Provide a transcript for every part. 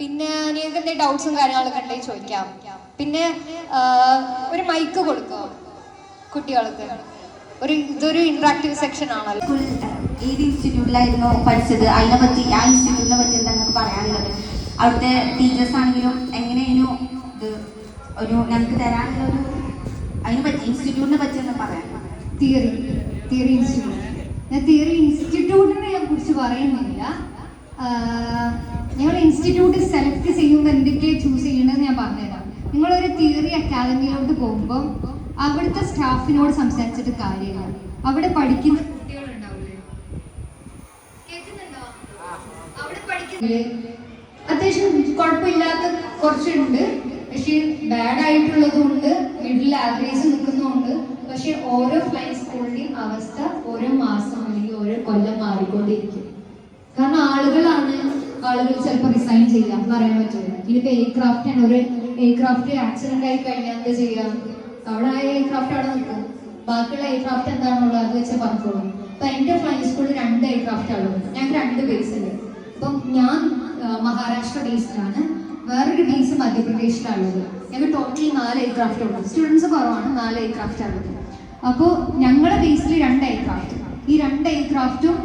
പിന്നെ നിങ്ങൾക്ക് എന്തെങ്കിലും ഡൗട്ട്സും കാര്യങ്ങളൊക്കെ ഉണ്ടെങ്കിൽ ചോദിക്കാം. പിന്നെ ഒരു മൈക്ക് കൊടുക്കുക കുട്ടികൾക്ക്? ഒരു ഇതൊരു ഇന്ററാക്റ്റീവ് സെക്ഷൻ ആണല്ലോ. ഏത് ഇൻസ്റ്റിറ്റ്യൂട്ടിലായിരുന്നു പഠിച്ചത്? അതിനെ പറ്റി ആ ഇൻസ്റ്റിറ്റ്യൂട്ടിനെ പറ്റി എന്താ നിങ്ങൾക്ക് പറയാനുള്ളത്? അവിടുത്തെ ടീച്ചേഴ്സ് ആണെങ്കിലും എങ്ങനെയായിരുന്നു ഇത്? ഒരു ഞങ്ങൾക്ക് തരാനുള്ള ഒരു അതിനെ പറ്റി ഇൻസ്റ്റിറ്റ്യൂട്ടിനെ പറ്റി ഒന്ന് പറയാം തിയറി തിയറി ഇൻസ്റ്റിറ്റ്യൂട്ട് ഞാൻ തിയറി ഇൻസ്റ്റിറ്റ്യൂട്ടിനെ ഞാൻ കുറിച്ച് പറയുന്നില്ല. ആഹ് ഞങ്ങൾ ഇൻസ്റ്റിറ്റ്യൂട്ട് സെലക്ട് ചെയ്യുമ്പോൾ എന്തൊക്കെ ചൂസ് ചെയ്യേണ്ടതെന്ന് ഞാൻ പറഞ്ഞുതരാം. ഒരു തിയറി അക്കാദമിയിലോട്ട് പോകുമ്പോൾ അവിടുത്തെ സ്റ്റാഫിനോട് സംസാരിച്ചിട്ട് കാര്യമില്ല. അവിടെ പഠിക്കുന്ന അവിടെ അത്യാവശ്യം കുഴപ്പമില്ലാത്ത കുറച്ചുണ്ട്. പക്ഷെ ബാഡ് ആയിട്ടുള്ളതും ഉണ്ട് മിഡിൽ ആവറേജ് നിൽക്കുന്നുണ്ട് പക്ഷെ ഓരോ ഫ്ലൈ സ്കൂളിന്റെയും അവസ്ഥ ഓരോ മാസം അല്ലെങ്കിൽ ഓരോ കൊല്ലം മാറിക്കൊണ്ടിരിക്കും. കാരണം ആളുകളാണ് ആളുകൾ ചിലപ്പോൾ റിസൈൻ ചെയ്യാം പറയാൻ പറ്റില്ല. ഇതിപ്പോ എയർക്രാഫ്റ്റ് ആണ്. ഒരു എയർക്രാഫ്റ്റ് ആക്സിഡന്റ് ആയി കഴിഞ്ഞാൽ എന്താ ചെയ്യാം? അവിടെ ആ എയർക്രാഫ്റ്റ് അവിടെ നിൽക്കും. ബാക്കിയുള്ള എയർക്രാഫ്റ്റ് എന്താണുള്ളത് അത് വെച്ച് പറഞ്ഞോളൂ. അപ്പൊ എന്റെ ഫ്ലൈ സ്കൂളിൽ രണ്ട് എയർക്രാഫ്റ്റ് ഉള്ളത്. ഞങ്ങൾക്ക് രണ്ട് ബേസ് ഉണ്ട്. അപ്പം ഞാൻ മഹാരാഷ്ട്ര ബേസിലാണ് വേറൊരു ബേസ് മധ്യപ്രദേശിലാണുള്ളത് ഞങ്ങൾ ടോട്ടൽ നാല് എയർക്രാഫ്റ്റ് ഉണ്ട് സ്റ്റുഡൻസ് കുറവാണ് നാല് എയർക്രാഫ്റ്റ് ആണ് അപ്പോൾ ഞങ്ങളുടെ ബേസിൽ രണ്ട് എയർക്രാഫ്റ്റ് ഈ രണ്ട് എയർക്രാഫ്റ്റും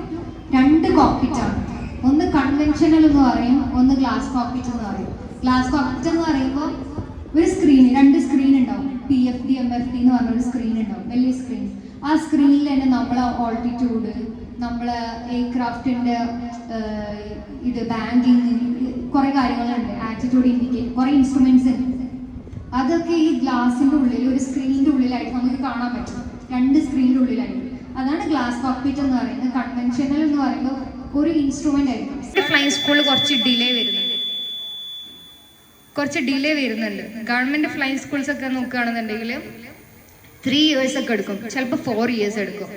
രണ്ട് കോക്പിറ്റ് ആണ്. ഒന്ന് കൺവെൻഷനൽ എന്ന് പറയും ഒന്ന് ഗ്ലാസ് കോക്കറ്റ് എന്ന് പറയും. ഗ്ലാസ് കോക്കറ്റ് എന്ന് പറയുമ്പോൾ ഒരു സ്ക്രീൻ രണ്ട് സ്ക്രീൻ ഉണ്ടാവും. P F D M F D എന്ന് പറഞ്ഞ ഒരു സ്ക്രീൻ ഉണ്ടാവും വലിയ സ്ക്രീൻ ആ സ്ക്രീനിൽ തന്നെ നമ്മളെ ഓൾട്ടിറ്റ്യൂഡ് നമ്മളെ എയർക്രാഫ്റ്റിന്റെ ഇത് ബാങ്കിങ് കുറെ കാര്യങ്ങളുണ്ട്. ആറ്റിറ്റ്യൂഡ് ഇൻഡിക്കേറ്റ് കുറെ ഇൻസ്ട്രുമെന്റ്സ് ഉണ്ട്. അതൊക്കെ ഈ ഗ്ലാസിന്റെ ഉള്ളിൽ ഒരു സ്ക്രീനിന്റെ ഉള്ളിലായിട്ട് നമുക്ക് കാണാൻ പറ്റും. രണ്ട് സ്ക്രീനിന്റെ ഉള്ളിലായിട്ട്. അതാണ് ഗ്ലാസ് കോക്പിറ്റ് എന്ന് പറയുന്നത്. കൺവെൻഷനൽ എന്ന് പറയുമ്പോൾ ഒരു ഇൻസ്ട്രുമെന്റ് ആയിരിക്കും. ഫ്ലൈ സ്കൂളിൽ കുറച്ച് ഡിലേ വരുന്നുണ്ട്. കുറച്ച് ഡിലേ വരുന്നുണ്ട്. ഗവൺമെന്റ് ഫ്ലൈ സ്കൂൾസ് ഒക്കെ നോക്കുകയാണെന്നുണ്ടെങ്കിൽ ത്രീ ഇയേഴ്സ് ഒക്കെ എടുക്കും. ചിലപ്പോൾ ഫോർ ഇയേഴ്സ് എടുക്കും.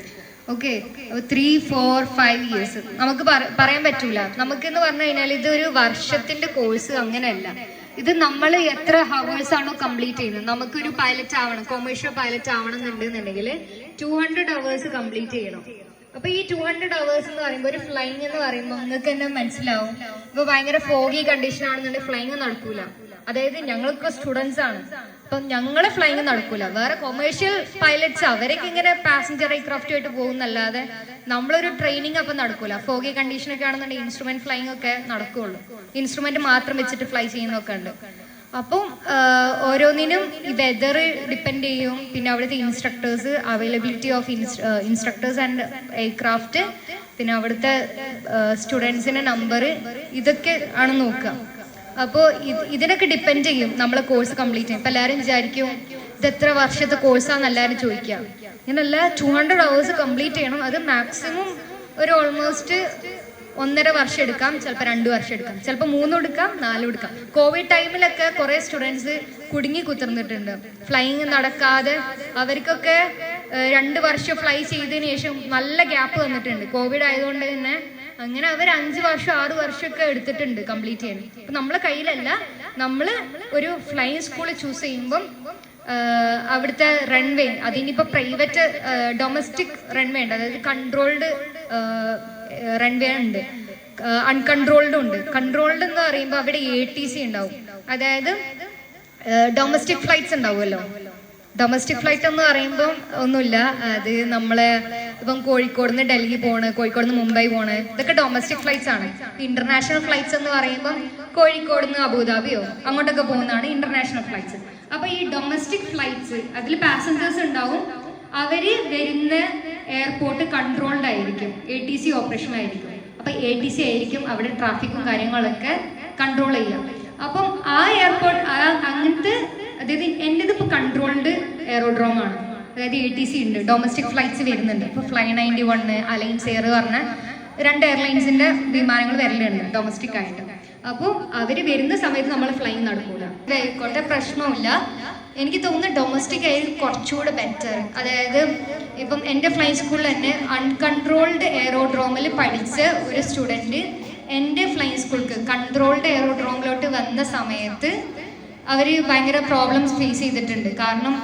Okay three four five years നമുക്ക് പറയാൻ പറ്റൂല. നമുക്കെന്ന് പറഞ്ഞു കഴിഞ്ഞാൽ ഇത് ഒരു വർഷത്തിന്റെ കോഴ്സ് അങ്ങനെയല്ല. ഇത് നമ്മൾ എത്ര ഹവേഴ്സ് ആണോ കംപ്ലീറ്റ് ചെയ്യുന്നത്. നമുക്കൊരു പൈലറ്റ് ആവണം. കൊമേഴ്ഷ്യൽ പൈലറ്റ് ആവണം എന്നുണ്ടെന്നുണ്ടെങ്കിൽ ടു ഹൺഡ്രഡ് ഹവേഴ്സ് കംപ്ലീറ്റ് ചെയ്യണം. അപ്പൊ ഈ ടു ഹൺഡ്രഡ് അവേഴ്സ് എന്ന് പറയുമ്പോൾ ഒരു ഫ്ലൈങ് എന്ന് പറയുമ്പോൾ നിങ്ങൾക്ക് തന്നെ മനസ്സിലാവും? ഇപ്പൊ ഭയങ്കര ഫോഗി കണ്ടീഷൻ ആണെന്നുണ്ടെങ്കിൽ ഫ്ലൈങ് നടക്കൂല. അതായത് ഞങ്ങൾക്ക് സ്റ്റുഡൻസ് ആണ്. അപ്പം ഞങ്ങളെ ഫ്ലൈങ് നടക്കൂല. വേറെ കൊമേഴ്ഷ്യൽ പൈലറ്റ്സ് അവരൊക്കെ ഇങ്ങനെ പാസഞ്ചർ എയർക്രാഫ്റ്റ് ആയിട്ട് പോകുന്നല്ലാതെ നമ്മളൊരു ട്രെയിനിങ് അപ്പം നടക്കൂല. ഫോഗി കണ്ടീഷൻ ഒക്കെ ആണെന്നുണ്ടെങ്കിൽ ഇൻസ്ട്രുമെന്റ് ഫ്ലൈങ് ഒക്കെ നടക്കുള്ളൂ. ഇൻസ്ട്രുമെന്റ് മാത്രം വെച്ചിട്ട് ഫ്ലൈ ചെയ്യുന്നൊക്കെ ഉണ്ട്. അപ്പം ഓരോന്നിനും വെതർ ഡിപ്പെൻഡ് ചെയ്യും. പിന്നെ അവിടുത്തെ instructors availability of instructors and aircraft പിന്നെ അവിടുത്തെ സ്റ്റുഡൻസിന്റെ നമ്പർ ഇതൊക്കെ ആണ് നോക്കുക. അപ്പോൾ ഇതിനൊക്കെ ഡിപ്പെൻഡ് ചെയ്യും നമ്മളെ കോഴ്സ് കംപ്ലീറ്റ് ചെയ്യും ഇപ്പം എല്ലാവരും വിചാരിക്കും ഇത് എത്ര വർഷത്തെ കോഴ്സാന്ന് എല്ലാവരും ചോദിക്കുക. ഇങ്ങനല്ല ടു ഹൺഡ്രഡ് അവേഴ്സ് കംപ്ലീറ്റ് ചെയ്യണം. അത് മാക്സിമം ഒരു ഓൾമോസ്റ്റ് ഒന്നര വർഷം എടുക്കാം ചിലപ്പോൾ രണ്ട് വർഷം എടുക്കാം ചിലപ്പോൾ മൂന്നും എടുക്കാം നാലും എടുക്കാം. കോവിഡ് ടൈമിലൊക്കെ കുറേ സ്റ്റുഡൻസ് കുടുങ്ങി കുത്തിർന്നിട്ടുണ്ട്. ഫ്ലൈയിങ് നടക്കാതെ അവർക്കൊക്കെ രണ്ട് വർഷം ഫ്ലൈ ചെയ്തതിന് ശേഷം നല്ല ഗ്യാപ്പ് വന്നിട്ടുണ്ട്. കോവിഡ് ആയതുകൊണ്ട് തന്നെ അങ്ങനെ അവർ അഞ്ച് വർഷം ആറ് വർഷമൊക്കെ എടുത്തിട്ടുണ്ട് കംപ്ലീറ്റ് ചെയ്യാൻ. അപ്പൊ നമ്മളെ കയ്യിലല്ല നമ്മൾ ഒരു ഫ്ലൈയിങ് സ്കൂൾ ചൂസ് ചെയ്യുമ്പം അവിടുത്തെ റൺവേ അതിനിപ്പോ പ്രൈവറ്റ് ഡൊമസ്റ്റിക് റൺവേ ഉണ്ട്. അതായത് കൺട്രോൾഡ് റൺവേ ഉണ്ട്. അൺകൺട്രോൾഡും ഉണ്ട്. കൺട്രോൾഡ് എന്ന് പറയുമ്പോൾ അവിടെ എ ടി സി ഉണ്ടാവും. അതായത് ഡൊമസ്റ്റിക് ഫ്ലൈറ്റ്സ് ഉണ്ടാവുമല്ലോ. ഡൊമസ്റ്റിക് ഫ്ലൈറ്റ് എന്ന് പറയുമ്പോൾ ഒന്നുമില്ല. അത് നമ്മളെ ഇപ്പം കോഴിക്കോട് നിന്ന് ഡൽഹി പോണ് കോഴിക്കോട് നിന്ന് മുംബൈ പോണ്. ഇതൊക്കെ ഡൊമസ്റ്റിക് ഫ്ലൈറ്റ്സ് ആണ്. ഇന്റർനാഷണൽ ഫ്ലൈറ്റ്സ് എന്ന് പറയുമ്പോൾ കോഴിക്കോട് നിന്ന് അബുദാബിയോ അങ്ങോട്ടൊക്കെ പോകുന്നതാണ് ഇന്റർനാഷണൽ ഫ്ലൈറ്റ്സ് അപ്പൊ ഈ ഡൊമസ്റ്റിക് ഫ്ലൈറ്റ്സ് അതിൽ പാസഞ്ചേഴ്സ് ഉണ്ടാവും. അവർ വരുന്ന എയർപോർട്ട് കൺട്രോൾഡ് ആയിരിക്കും. എ ടി സി ഓപ്പറേഷൻ ആയിരിക്കും. അപ്പൊ എ ടി സി ആയിരിക്കും അവിടെ ട്രാഫിക്കും കാര്യങ്ങളൊക്കെ കൺട്രോൾ ചെയ്യാം. അപ്പം ആ എയർപോർട്ട് അങ്ങനത്തെ അതായത് എന്റെ ഇപ്പോൾ കൺട്രോൾഡ് എയറോഡ്രോം ആണ്. അതായത് എ ടി സി ഉണ്ട്. ഡൊമസ്റ്റിക് ഫ്ലൈറ്റ്സ് വരുന്നുണ്ട്. ഇപ്പോൾ fly ninety one alliance air പറഞ്ഞ രണ്ട് എയർലൈൻസിന്റെ വിമാനങ്ങൾ വരലുണ്ട് ഡൊമസ്റ്റിക് ആയിട്ട്. അപ്പോൾ അവർ വരുന്ന സമയത്ത് നമ്മൾ ഫ്ലൈ നടക്കൂല. ആയിക്കോട്ടെ പ്രശ്നമില്ല എനിക്ക് തോന്നുന്നു ഡൊമസ്റ്റിക് ആയിരിക്കും കുറച്ചുകൂടെ ബെറ്റർ അതായത് ഇപ്പം എന്റെ ഫ്ലൈ സ്കൂളിൽ തന്നെ അൺകൺട്രോൾഡ് എയറോഡ്രോമിൽ പഠിച്ച ഒരു സ്റ്റുഡന്റ് എന്റെ ഫ്ലൈ സ്കൂൾക്ക് കൺട്രോൾഡ് എയറോഡ്രോമിലോട്ട് വന്ന സമയത്ത് അവർ ഭയങ്കര പ്രോബ്ലംസ് ഫേസ് ചെയ്തിട്ടുണ്ട്. കാരണം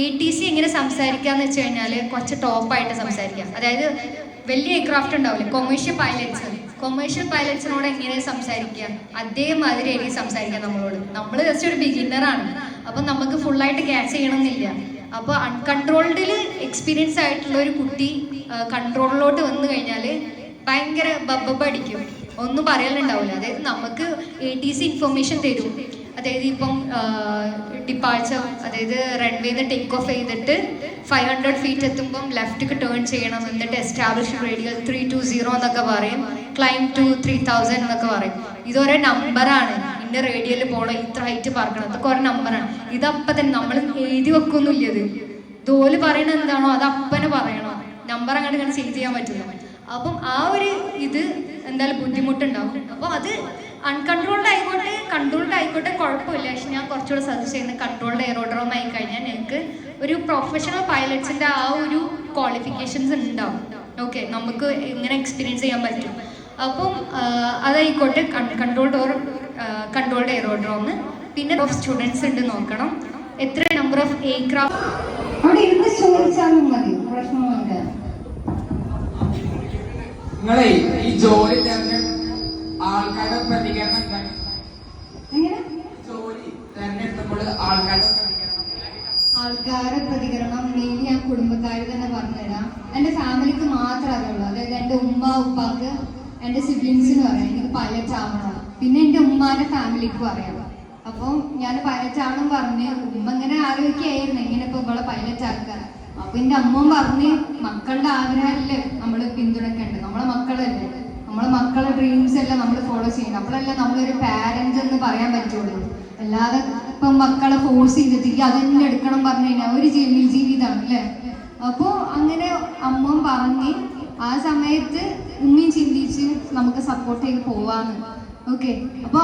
എ ടി സി എങ്ങനെ സംസാരിക്കാന്ന് വെച്ച് കഴിഞ്ഞാൽ കുറച്ച് ടോപ്പായിട്ട് സംസാരിക്കാം. അതായത് വലിയ എയർക്രാഫ്റ്റ് ഉണ്ടാവില്ല? കൊമേഴ്ഷ്യൽ പൈലറ്റ്സ് കൊമേഴ്ഷ്യൽ പൈലറ്റ്സിനോട് എങ്ങനെ സംസാരിക്കുക അതേമാതിരി എനിക്ക് സംസാരിക്കാം നമ്മളോട്. നമ്മൾ ജസ്റ്റ് ഒരു ബിഗിന്നറാണ് അപ്പം നമുക്ക് ഫുള്ളായിട്ട് ക്യാച്ച് ചെയ്യണമെന്നില്ല. അപ്പൊ അൺകൺട്രോൾഡിൽ എക്സ്പീരിയൻസ് ആയിട്ടുള്ള ഒരു കുട്ടി കൺട്രോളിലോട്ട് വന്നു കഴിഞ്ഞാൽ ഭയങ്കര ബബ്ബ അടിക്കും ഒന്നും പറയാനുണ്ടാവില്ല അതായത് നമുക്ക് എ ടി സി ഇൻഫർമേഷൻ തരും. അതായത് ഇപ്പം ഡിപ്പാർച്ചർ അതായത് റൺവേന്ന് ടേക്ക് ഓഫ് ചെയ്തിട്ട് ഫൈവ് ഹൺഡ്രഡ് ഫീറ്റ് എത്തുമ്പം ലെഫ്റ്റ് ടേൺ ചെയ്യണം എന്നിട്ട് establish radial three two zero എന്നൊക്കെ പറയും. ക്ലൈം ടു ത്രീ തൗസൻഡ് എന്നൊക്കെ പറയും. ഇതൊരേ നമ്പറാണ് ഇന്ന റേഡിയോയിൽ പോകണം ഇത്ര ഹൈറ്റ് പറക്കണം. അതൊക്കെ ഒരു നമ്പറാണ് ഇതപ്പം തന്നെ നമ്മൾ എഴുതി വെക്കൊന്നുമില്ല ഇത് തോൽ പറയണത് എന്താണോ അത് അപ്പനെ പറയണം. നമ്പർ അങ്ങോട്ട് ഇങ്ങനെ ചേഞ്ച് ചെയ്യാൻ പറ്റില്ല. അപ്പം ആ ഒരു ഇത് എന്തായാലും ബുദ്ധിമുട്ടുണ്ടാവും. അപ്പോൾ അത് അൺകൺട്രോൾഡ് ആയിക്കോട്ടെ കൺട്രോൾഡ് ആയിക്കോട്ടെ കുഴപ്പമില്ല. പക്ഷെ ഞാൻ കുറച്ചുകൂടെ സജസ്റ്റ് ചെയ്യുന്നത് കൺട്രോൾഡ് എയറോഡ്രോം ആയി കഴിഞ്ഞാൽ നിങ്ങൾക്ക് ഒരു പ്രൊഫഷണൽ പൈലറ്റ്സിന്റെ ആ ഒരു ക്വാളിഫിക്കേഷൻസ് ഉണ്ടാവും. ഓക്കെ നമുക്ക് ഇങ്ങനെ എക്സ്പീരിയൻസ് ചെയ്യാൻ പറ്റും. അപ്പം അതായിക്കോട്ടെ കൺട്രോൾഡ് ഓർ കൺട്രോൾഡ് എയറോഡ്രോം പിന്നെ ഓഫ് സ്റ്റുഡൻസ് ഉണ്ട് നോക്കണം. എത്ര നമ്പർ ഓഫ് എയർക്രാഫ്റ്റ് അവിടെ ഇരുന്ന് ചോദിച്ചാലും മതി പ്രശ്നമൊന്നുമില്ല. നിങ്ങളെ ഈ ജോലി തന്നെ ആൾക്കാരുടെ പ്രതികരണം എന്താണ്? എങ്ങനെ? ജോലി തെരഞ്ഞെടുത്തപ്പോൾ ആൾക്കാരുടെ പ്രതികരണം ആൾക്കാരെ പ്രതികരണം മെയിൻലി ഞാൻ കുടുംബക്കാർ തന്നെ പറഞ്ഞുതരാം. എന്റെ ഫാമിലിക്ക് മാത്രമേ അറിയുള്ളൂ. അതായത് എന്റെ ഉമ്മ ഉപ്പാക്ക് എന്റെ സിബ്ലിങ്സിന് പറയാം. എനിക്ക് പൈലറ്റ് ആവണം പിന്നെ എന്റെ ഉമ്മാന്റെ ഫാമിലിക്കും അറിയാം അപ്പോൾ ഞാൻ പൈലറ്റാണെന്ന് പറഞ്ഞ് ഉമ്മ ഇങ്ങനെ ആലോചിക്കായിരുന്നു എങ്ങനെ ഇപ്പൊ ഇവളെ പൈലറ്റ് ആക്കുക അപ്പൊ എന്റെ അമ്മ പറഞ്ഞ് മക്കളുടെ ആഗ്രഹമല്ലേ നമ്മൾ പിന്തുണക്കേണ്ടത് നമ്മളെ മക്കളല്ലേ. നമ്മളെ മക്കളെ ഡ്രീംസ് എല്ലാം നമ്മൾ ഫോളോ ചെയ്യണം. അപ്പോഴല്ലേ നമ്മളൊരു പാരന്റ് എന്ന് പറയാൻ പറ്റുള്ളൂ. അല്ലാതെ ഇപ്പം മക്കളെ ഫോഴ്സ് ചെയ്തിട്ട് അത് തന്നെ എടുക്കണം പറഞ്ഞു കഴിഞ്ഞാൽ ഒരു ജീവി ജീവിതമാണ് അല്ലേ? അപ്പോ അങ്ങനെ അമ്മ പറഞ്ഞ് ആ സമയത്ത് ഉമ്മയും ചിന്തിച്ച് നമുക്ക് സപ്പോർട്ട് ചെയ്ത് പോവാന്ന്. ഓക്കെ അപ്പൊ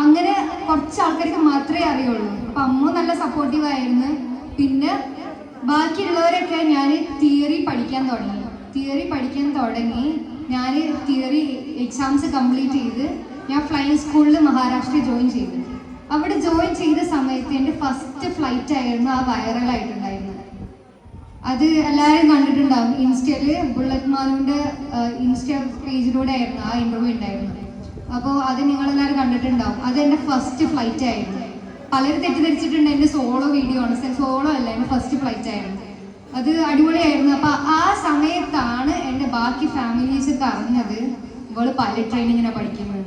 അങ്ങനെ കുറച്ച് ആൾക്കാർക്ക് മാത്രമേ അറിയുള്ളൂ. അപ്പൊ അമ്മ നല്ല സപ്പോർട്ടീവ് ആയിരുന്നു. പിന്നെ ബാക്കിയുള്ളവരൊക്കെ ഞാൻ തിയറി പഠിക്കാൻ തുടങ്ങി. തിയറി പഠിക്കാൻ തുടങ്ങി. ഞാൻ തിയറി എക്സാംസ് കംപ്ലീറ്റ് ചെയ്ത് ഞാൻ ഫ്ലൈയിങ് സ്കൂളിൽ മഹാരാഷ്ട്ര ജോയിൻ ചെയ്തു. അവിടെ ജോയിൻ ചെയ്ത സമയത്ത് എന്റെ ഫസ്റ്റ് ഫ്ലൈറ്റ് ആയിരുന്നു ആ വൈറലായിട്ടുണ്ടായിരുന്നത് അത് എല്ലാവരും കണ്ടിട്ടുണ്ടാവും. ഇൻസ്റ്റയിൽ ബുള്ളറ്റ് മാനുവിന്റെ ഇൻസ്റ്റ പേജിലൂടെ ആയിരുന്നു ആ ഇന്റർവ്യൂ ഉണ്ടായിരുന്നു അപ്പോൾ അത് നിങ്ങളെല്ലാവരും കണ്ടിട്ടുണ്ടാവും. അത് എന്റെ ഫസ്റ്റ് ഫ്ലൈറ്റ് ആയിരുന്നു. പലരും തെറ്റിദ്ധരിച്ചിട്ടുണ്ട്. എന്റെ സോളോ വീഡിയോ ആണ്. സോളോ അല്ല എന്റെ ഫസ്റ്റ് ഫ്ലൈറ്റ് ആയിരുന്നു. അത് അടിപൊളിയായിരുന്നു. അപ്പൊ ആ സമയത്താണ് എന്റെ ബാക്കി ഫാമിലീസ് ഒക്കെ അറിഞ്ഞത് ഇവൾ പൈലറ്റ് ട്രെയിനിങ്ങിനെ പഠിക്കുന്നത്.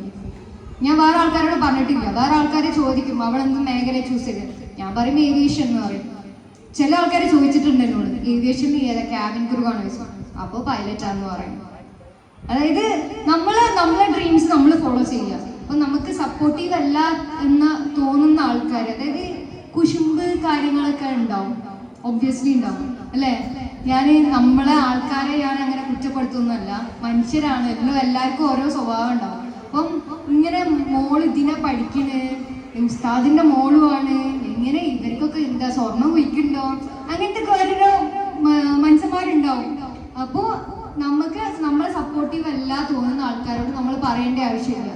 ഞാൻ വേറെ ആൾക്കാരോട് പറഞ്ഞിട്ടില്ല. വേറെ ആൾക്കാരെ ചോദിക്കും അവളെന്തും മേഖല ചൂസ് ചെയ്ത്? ഞാൻ പറയും ഏവിയേഷൻ എന്ന് പറയും. ചില ആൾക്കാർ ചോദിച്ചിട്ടുണ്ട് എന്നോട് ഏവിയേഷൻ ഏതാ ക്യാബിൻ ക്രൂ ആണ് പൈലറ്റ് ആണെന്ന് പറയും. അതായത് നമ്മൾ നമ്മളെ ഡ്രീംസ് നമ്മൾ ഫോളോ ചെയ്യുക. അപ്പൊ നമുക്ക് സപ്പോർട്ടീവ് അല്ല എന്ന് തോന്നുന്ന ആൾക്കാർ അതായത് കുശുമ്പ് കാര്യങ്ങളൊക്കെ ഉണ്ടാവും. ഒബ്വിയസ്ലി ഉണ്ടാവും. അല്ലേ? ഞാൻ നമ്മളെ ആൾക്കാരെ ഞാൻ അങ്ങനെ കുറ്റപ്പെടുത്തുന്നല്ല മനുഷ്യരാണ്. എല്ലാം എല്ലാവർക്കും ഓരോ സ്വഭാവം ഉണ്ടാവും. അപ്പം ഇങ്ങനെ മോൾ ഇതിനെ പഠിക്കണ് ഉസ്താദിന്റെ മോളുമാണ് എങ്ങനെ ഇവർക്കൊക്കെ എന്താ സ്വർണം വിൽക്കുന്നുണ്ടോ? അങ്ങനത്തെ ഓരോരോ മനുഷ്യന്മാരുണ്ടാവും. അപ്പോ നമുക്ക് നമ്മളെ സപ്പോർട്ടീവ് അല്ല തോന്നുന്ന ആൾക്കാരോട് നമ്മൾ പറയേണ്ട ആവശ്യമില്ല.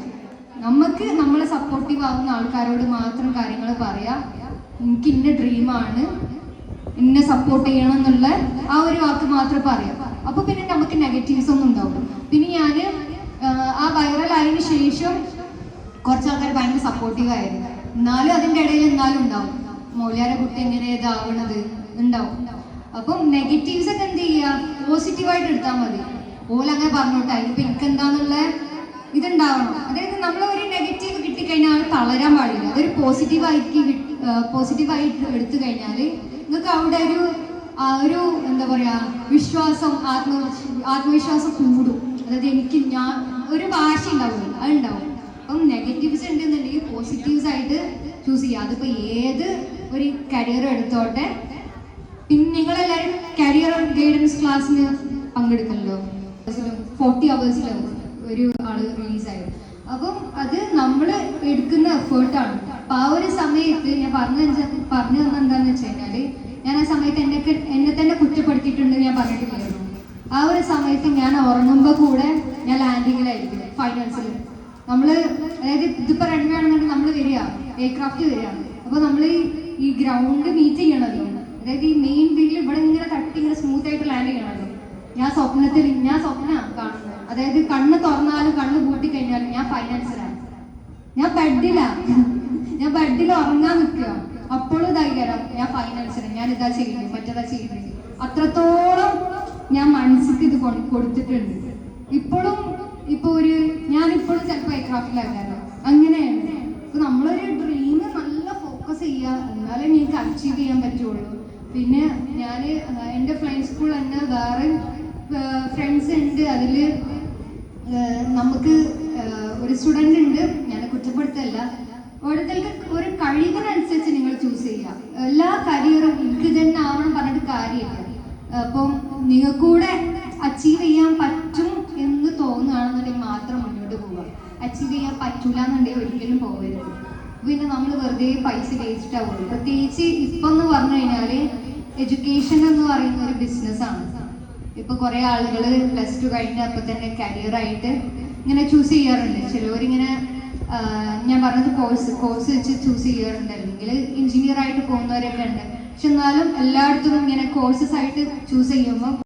നമുക്ക് നമ്മളെ സപ്പോർട്ടീവ് ആവുന്ന ആൾക്കാരോട് മാത്രം കാര്യങ്ങൾ പറയാം. എനിക്ക് ഇന്ന ഡ്രീമാണ് ഇന്നെ സപ്പോർട്ട് ചെയ്യണം എന്നുള്ള ആ ഒരു വാക്ക് മാത്രം പറയാം. അപ്പൊ പിന്നെ നമുക്ക് നെഗറ്റീവ്സ് ഒന്നും ഉണ്ടാവും. പിന്നെ ഞാൻ ആ വൈറൽ ആയതിനു ശേഷം കുറച്ച് ആൾക്കാർ ഭയങ്കര സപ്പോർട്ടീവ് ആയിരുന്നു. എന്നാലും അതിന്റെ ഇടയിൽ എന്നാലും ഉണ്ടാവും. മൗലിയാന കുട്ടി എങ്ങനെ ഇതാവണത് ഉണ്ടാവും. അപ്പം നെഗറ്റീവ്സ് ഒക്കെ എന്ത് ചെയ്യുക പോസിറ്റീവായിട്ട് എടുത്താൽ മതി. ഓല അങ്ങനെ പറഞ്ഞോട്ടെ. അതിനിപ്പോ എനിക്ക് എന്താന്നുള്ള ഇതുണ്ടാവണം. അതായത് നമ്മൾ ഒരു നെഗറ്റീവ് കിട്ടിക്കഴിഞ്ഞാൽ അത് തളരാൻ പാടില്ല. അതൊരു പോസിറ്റീവായിട്ട് പോസിറ്റീവായിട്ട് എടുത്തു കഴിഞ്ഞാൽ നിങ്ങൾക്ക് അവിടെ ഒരു ഒരു എന്താ പറയാ വിശ്വാസം ആത്മ ആത്മവിശ്വാസം കൂടും. അതായത് എനിക്ക് ഞാൻ ഒരു വാശി ഉണ്ടാവില്ല അതുണ്ടാവും അപ്പം നെഗറ്റീവ്സ് ഉണ്ടെന്നുണ്ടെങ്കിൽ പോസിറ്റീവ്സ് ആയിട്ട് ചൂസ് ചെയ്യുക. അതിപ്പോൾ ഏത് ഒരു കരിയർ എടുത്തോട്ടെ പിന്നെ നിങ്ങളെല്ലാവരും കരിയർ ഗൈഡൻസ് ക്ലാസ്സിന് പങ്കെടുക്കണല്ലോ. ഫോർട്ടി അവേഴ്സിലും ഒരു ആൾ റിലീസായി അപ്പം അത് നമ്മൾ എടുക്കുന്ന എഫേർട്ടാണ് അപ്പൊ ആ ഒരു സമയത്ത് ഞാൻ പറഞ്ഞു പറഞ്ഞു തന്ന എന്താന്ന് വെച്ച് കഴിഞ്ഞാൽ ഞാൻ ആ സമയത്ത് എന്നെ എന്നെ തന്നെ കുറ്റപ്പെടുത്തിയിട്ടുണ്ട് ഞാൻ പറഞ്ഞിട്ടില്ലായിരുന്നു ആ ഒരു സമയത്ത് ഞാൻ ഉറങ്ങുമ്പോൾ കൂടെ ഞാൻ ലാൻഡിങ്ങിലായിരിക്കും ഫൈനാൻസിൽ നമ്മൾ അതായത് ഇതിപ്പോ റൺവേ ആണെന്നുണ്ടെങ്കിൽ നമ്മൾ വരിക എയർക്രാഫ്റ്റ് വരികയാണ് അപ്പോൾ നമ്മൾ ഈ ഗ്രൗണ്ട് മീറ്റ് ചെയ്യണമല്ലോ അതായത് ഈ മെയിൻ വീലിൽ ഇവിടെ ഇങ്ങനെ തട്ടി ഇങ്ങനെ സ്മൂത്ത് ആയിട്ട് ലാൻഡ് ചെയ്യണമല്ലോ ഞാൻ സ്വപ്നത്തിൽ ഞാൻ സ്വപ്ന കാണുന്നത്. അതായത് കണ്ണ് തുറന്നാലും കണ്ണ് പൂട്ടി കഴിഞ്ഞാലും ഞാൻ ഫൈനാൻസറാണ് ഞാൻ ബെഡിലാണ് ഞാൻ ബെഡിൽ ഉറങ്ങാൻ നിൽക്കുക. അപ്പോഴും ധൈര്യം ഞാൻ ഫൈനാൻസറാണ് ഞാൻ ഇതാ ചെയ്യുന്നത്. മറ്റേതാ ചെയ്യുന്നത്. അത്രത്തോളം ഞാൻ മനസ്സിക്ക് ഇത് കൊടുത്തിട്ടുണ്ട്. ഇപ്പോഴും ഇപ്പൊ ഒരു ഞാനിപ്പോഴും ചിലപ്പോൾ എയർക്രാഫ്റ്റിലാക്കാറ് അങ്ങനെയാണ്. നമ്മളൊരു ചെയ്യുക എന്നാലേ എനിക്ക് അച്ചീവ് ചെയ്യാൻ പറ്റുള്ളൂ. പിന്നെ ഞാൻ എന്റെ ഫ്ലൈ സ്കൂൾ തന്നെ വേറെ ഫ്രണ്ട്സ് ഉണ്ട്. അതിൽ നമുക്ക് ഒരു സ്റ്റുഡന്റ് ഉണ്ട്. ഞാൻ കുറ്റപ്പെടുത്തല്ല. ഓരോരുത്തർക്ക് ഒരു കഴിവിനനുസരിച്ച് നിങ്ങൾ ചൂസ് ചെയ്യുക. എല്ലാ കരിയറും എനിക്ക് തന്നെ ആവണം പറഞ്ഞിട്ട് കാര്യമില്ല. അപ്പം നിങ്ങൾക്കൂടെ അച്ചീവ് ചെയ്യാൻ പറ്റും എന്ന് തോന്നുകയാണെന്നുണ്ടെങ്കിൽ മാത്രം മുന്നോട്ട് പോവുക. അച്ചീവ് ചെയ്യാൻ പറ്റൂല എന്നുണ്ടെങ്കിൽ ഒരിക്കലും പോകരുത് പിന്നെ നമ്മൾ വെറുതെ പൈസ വേസ്റ്റ് പ്രത്യേകിച്ച് ഇപ്പം എന്ന് പറഞ്ഞു കഴിഞ്ഞാൽ എഡ്യൂക്കേഷൻ എന്ന് പറയുന്ന ഒരു ബിസിനസ്സാണ് ഇപ്പൊ കുറെ ആളുകൾ പ്ലസ് ടു കഴിഞ്ഞ അപ്പൊ തന്നെ കരിയർ ആയിട്ട് ഇങ്ങനെ ചൂസ് ചെയ്യാറുണ്ട്. ചിലവരിങ്ങനെ ഞാൻ പറഞ്ഞത് കോഴ്സ് കോഴ്സ് വെച്ച് ചൂസ് ചെയ്യാറുണ്ട്. അല്ലെങ്കിൽ എഞ്ചിനീയർ ആയിട്ട് പോകുന്നവരൊക്കെ ഉണ്ട്. പക്ഷെ എന്നാലും എല്ലായിടത്തും ഇങ്ങനെ കോഴ്സസ് ആയിട്ട് ചൂസ് ചെയ്യുമ്പോൾ